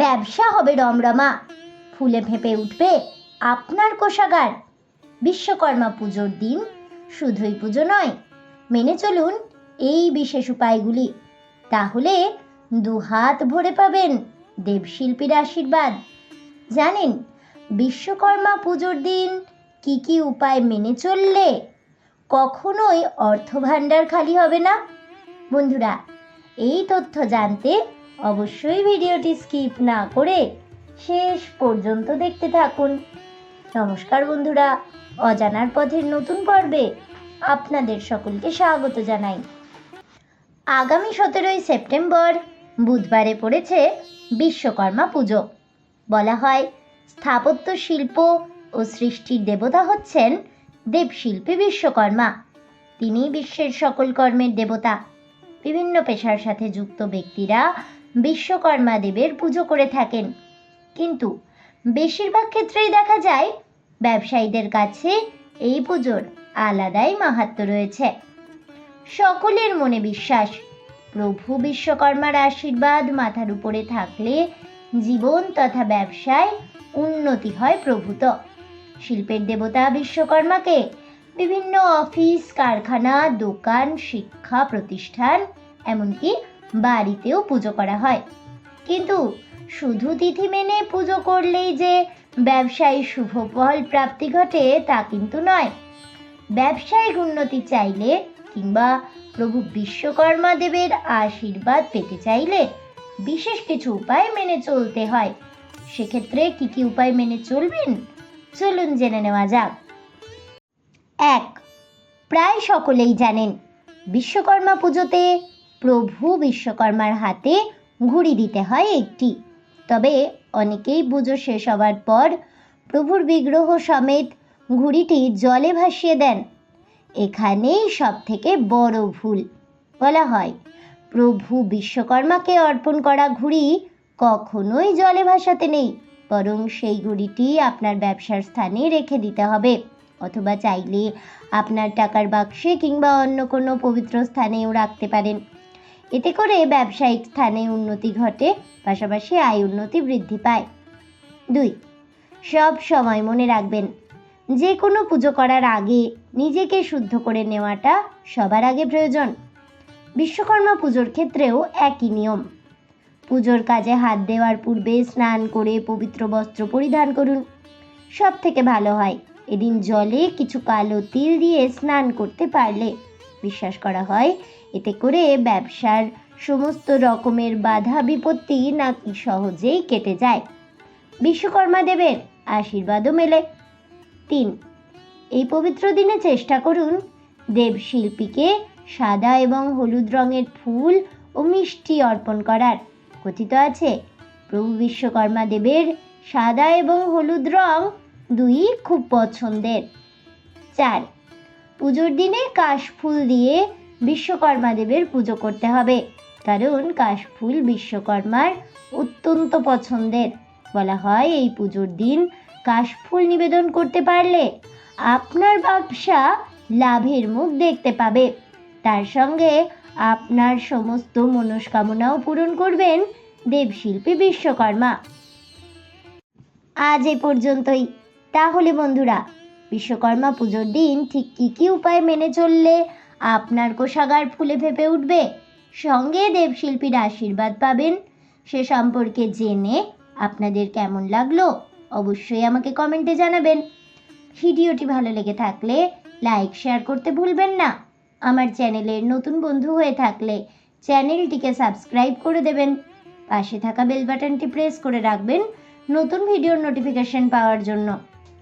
ব্যবসা হবে রমরমা। ফুলে ফেঁপে উঠবে আপনার কোষাগার। বিশ্বকর্মা পুজোর দিন শুধুই পুজো নয়, মেনে চলুন এই বিশেষ উপায়গুলি। তাহলে দুহাত ভরে পাবেন দেবশিল্পীর আশীর্বাদ। জানেন, বিশ্বকর্মা পুজোর দিন কি কি উপায় মেনে চললে কখনোই অর্থভাণ্ডার খালি হবে না? বন্ধুরা, এই তথ্য জানতে অবশ্যই ভিডিওটি স্কিপ না করে শেষ পর্যন্ত দেখতে থাকুন। নমস্কার বন্ধুরা, অজানার পথের নতুন পর্বে আপনাদের সকলকে স্বাগত জানাই। আগামী সতেরোই সেপ্টেম্বর বুধবারে পড়েছে বিশ্বকর্মা পুজো। বলা হয়, স্থাপত্য শিল্প ও সৃষ্টির দেবতা হচ্ছেন দেবশিল্পী বিশ্বকর্মা। তিনি বিশ্বের সকল কর্মের দেবতা। বিভিন্ন পেশার সাথে যুক্ত ব্যক্তিরা বিশ্বকর্মা দেবের পুজো করে থাকেন। কিন্তু বেশিরভাগ ক্ষেত্রেই দেখা যায়, ব্যবসায়ীদের কাছে এই পুজোর আলাদাই মাহাত্ম্য রয়েছে। সকলের মনে বিশ্বাস, প্রভু বিশ্বকর্মার আশীর্বাদ মাথার উপরে থাকলে জীবন তথা ব্যবসায় উন্নতি হয় প্রভূত। শিল্পের দেবতা বিশ্বকর্মাকে বিভিন্ন অফিস, কারখানা, দোকান, শিক্ষা প্রতিষ্ঠান, এমনকি বাড়িতেও পুজো করা হয়। কিন্তু শুধু তিথি মেনে পুজো করলেই যে ব্যবসায়ী শুভ ফল প্রাপ্তি ঘটে তা কিন্তু নয়। ব্যবসায়িক উন্নতি চাইলে কিংবা প্রভু বিশ্বকর্মা দেবের আশীর্বাদ পেতে চাইলে বিশেষ কিছু উপায় মেনে চলতে হয়। সেক্ষেত্রে কি কি উপায় মেনে চলবেন? চলুন জেনে নেওয়া যাক। এক, প্রায় সকলেই জানেন, বিশ্বকর্মা পুজোতে প্রভু বিশ্বকর্মার হাতে ঘুড়ি দিতে হয় একটি। তবে অনেকেই পুজো শেষ হওয়ার পর প্রভুর বিগ্রহ সমেত ঘুড়িটি জলে ভাসিয়ে দেন। এখানেই সব থেকে বড় ভুল। বলা হয়, প্রভু বিশ্বকর্মাকে অর্পণ করা ঘুড়ি কখনোই জলে ভাসাতে নেই, বরং সেই ঘুড়িটি আপনার ব্যবসার স্থানে রেখে দিতে হবে, অথবা চাইলে আপনার টাকার বাক্সে কিংবা অন্য কোনো পবিত্র স্থানেও রাখতে পারেন। এতে করে ব্যবসায়িক স্থানে উন্নতি ঘটে, পাশাপাশি আয় উন্নতি বৃদ্ধি পায়। দুই, সব সময় মনে রাখবেন, যে কোনো পুজো করার আগে নিজেকে শুদ্ধ করে নেওয়াটা সবার আগে প্রয়োজন। বিশ্বকর্মা পুজোর ক্ষেত্রেও একই নিয়ম। পুজোর কাজে হাত দেওয়ার পূর্বে স্নান করে পবিত্র বস্ত্র পরিধান করুন। সব থেকে ভালো হয়, এদিন জলে কিছু কালো তিল দিয়ে স্নান করতে পারলে বিশ্বাস করা হয়। এতে করে ব্যবসার সমস্ত রকমের বাধা বিপত্তি নাকি সহজেই কেটে যায়। বিশ্বকর্মা দেবের আশীর্বাদও মেলে। তিন, এই পবিত্র দিনে চেষ্টা করুন দেবশিল্পীকে সাদা এবং হলুদ রঙের ফুল ও মিষ্টি অর্পণ করার। কথিত আছে, প্রভু বিশ্বকর্মা দেবের সাদা এবং হলুদ রং দুই খুব পছন্দের। চার পুজোর দিনে কাশফুল দিয়ে বিশ্বকর্মা দেবের পুজো করতে হবে। কারণ কাশফুল বিশ্বকর্মার অত্যন্ত পছন্দের। বলা হয় এই পুজোর দিন কাশফুল নিবেদন করতে পারলে আপনার ব্যবসা লাভের মুখ দেখতে পাবে। তার সঙ্গে আপনার সমস্ত মনস্কামনাও পূরণ করবেন দেবশিল্পী বিশ্বকর্মা। আজ এ পর্যন্তই। তাহলে বন্ধুরা বিশ্বকর্মা পুজোর দিন ঠিক কী কী উপায় মেনে চললে আপনার কোষাগার ফুলে ফেপে উঠবে? সঙ্গে দেবশিল্পীর আশীর্বাদ পাবেন। সে সম্পর্কে জেনে আপনাদের কেমন লাগল অবশ্যই আমাকে কমেন্টে জানাবেন। ভিডিওটি ভালো লেগে থাকলে লাইক, শেয়ার করতে ভুলবেন না। আমার চ্যানেলের নতুন বন্ধু হয়ে থাকলে চ্যানেলটিকে সাবস্ক্রাইব করে দেবেন। পাশে থাকা বেল বাটনটি প্রেস করে রাখবেন নতুন ভিডিওর নোটিফিকেশন পাওয়ার জন্য।